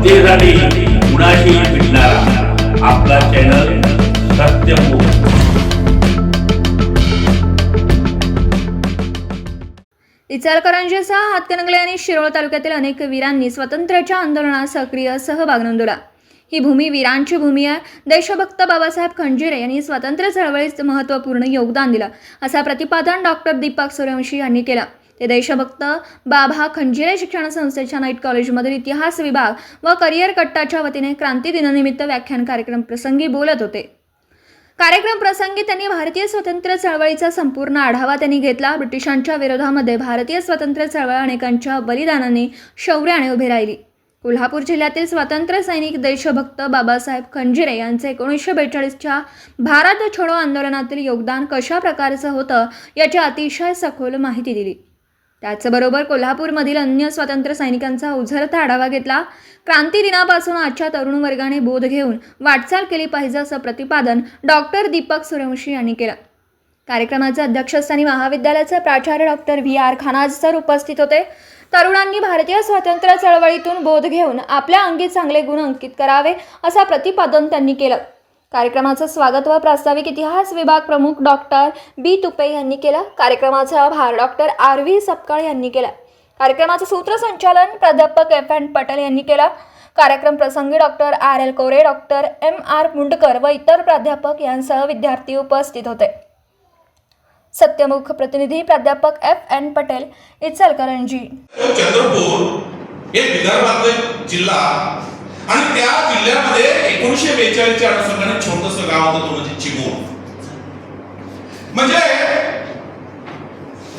जनतेसाठी कुणाशी भेटणारा आपला चॅनल सत्यमुख इचालकरंजीसह हातकणंगले आणि शिरोळ तालुक्यातील अनेक वीरांनी स्वातंत्र्याच्या आंदोलनात सक्रिय सहभाग नोंदवला. ही भूमी वीरांची भूमी आहे. देशभक्त बाबासाहेब खंजिरे यांनी स्वातंत्र्य चळवळीत महत्त्वपूर्ण योगदान दिलं असा प्रतिपादन डॉक्टर दीपक सूर्यवंशी यांनी केलं. ते देशभक्त बाबा खंजिरे शिक्षण संस्थेच्या नाईट कॉलेजमधील इतिहास विभाग व करिअर कट्टाच्या वतीने क्रांती दिनानिमित्त व्याख्यान कार्यक्रम प्रसंगी बोलत होते. कार्यक्रम प्रसंगी त्यांनी भारतीय स्वातंत्र्य चळवळीचा संपूर्ण आढावा त्यांनी घेतला. ब्रिटिशांच्या विरोधामध्ये भारतीय स्वातंत्र्य चळवळ अनेकांच्या बलिदानाने शौर्याने उभी राहिली. कोल्हापूर जिल्ह्यातील स्वातंत्र्य सैनिक देशभक्त बाबासाहेब खंजिरे यांचे एकोणीसशे बेचाळीसच्या भारत छोडो आंदोलनातील योगदान कशा प्रकारचं होतं याची अतिशय सखोल माहिती दिली. त्याचबरोबर कोल्हापूरमधील अन्य स्वातंत्र्य सैनिकांचा उझरता आढावा घेतला. क्रांती दिनापासून आजच्या तरुण वर्गाने बोध घेऊन वाटचाल केली पाहिजे असं प्रतिपादन डॉक्टर दीपक सूर्यवंशी यांनी केलं. कार्यक्रमाच्या अध्यक्षस्थानी महाविद्यालयाचे प्राचार्य doctor V. R. Khanaj sir उपस्थित होते. तरुणांनी भारतीय स्वातंत्र्य चळवळीतून बोध घेऊन आपल्या अंगी चांगले गुण अंकित करावे असं प्रतिपादन त्यांनी केलं. कार्यक्रमाचं स्वागत व प्रास्ताविक इतिहास विभाग प्रमुख डॉक्टर बी तुपे यांनी केलं. कार्यक्रमाचा आभार डॉक्टर आर व्ही सपकाळ यांनी केला. कार्यक्रमाचं सूत्रसंचालन प्राध्यापक एफ एन पटेल यांनी केलं. कार्यक्रम प्रसंगी doctor R L Kore doctor M R Mundkar व इतर प्राध्यापक यांसह विद्यार्थी उपस्थित होते. सत्यमुख प्रतिनिधी प्राध्यापक एफ एन पटेल इचलकरंजी. चंद्रपूर हे विदर्भातले जिल्हा आणि त्या जिल्ह्यामध्ये एकोणीशे बेचाळीसच्या अनुषंगाने छोटस गाव होतं तो म्हणजे चिमूर म्हणजे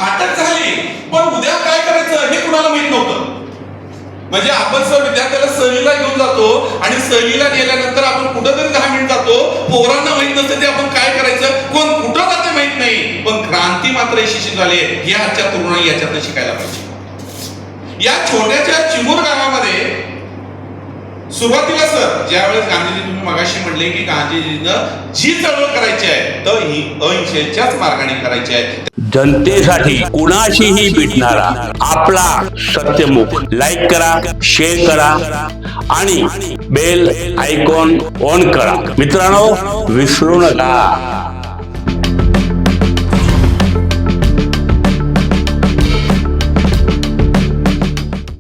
अटक झाली पण उद्या काय करायचं हे कुणाला माहीत नव्हतं. म्हणजे आपण सर विद्यार्थ्याला सहलीला घेऊन जातो आणि सहलीला गेल्यानंतर आपण कुठं तरी दहा मिनिट जातो पोरांना माहीत नसतं ते आपण काय करायचं कोण कुठं जाते माहीत नाही. पण क्रांती मात्र यशस्वी झाली हे आजच्या तरुणाई याच्यातनं शिकायला पाहिजे. या छोट्याच्या चिमूर गावात सुरुवातीला सर ज्यावेळेस गांधीजी तुम्ही मगाशी म्हणले की गांधीजीनं जी चळवळ करायची आहे तर ही अहिंसेच्याच मार्गाने करायची आहे. जनतेसाठी कुणाशीही भेटणारा आपला सत्यमुख. लाईक करा शेअर करा आणि बेल आयकॉन ऑन करा. मित्रांनो विसरू नका.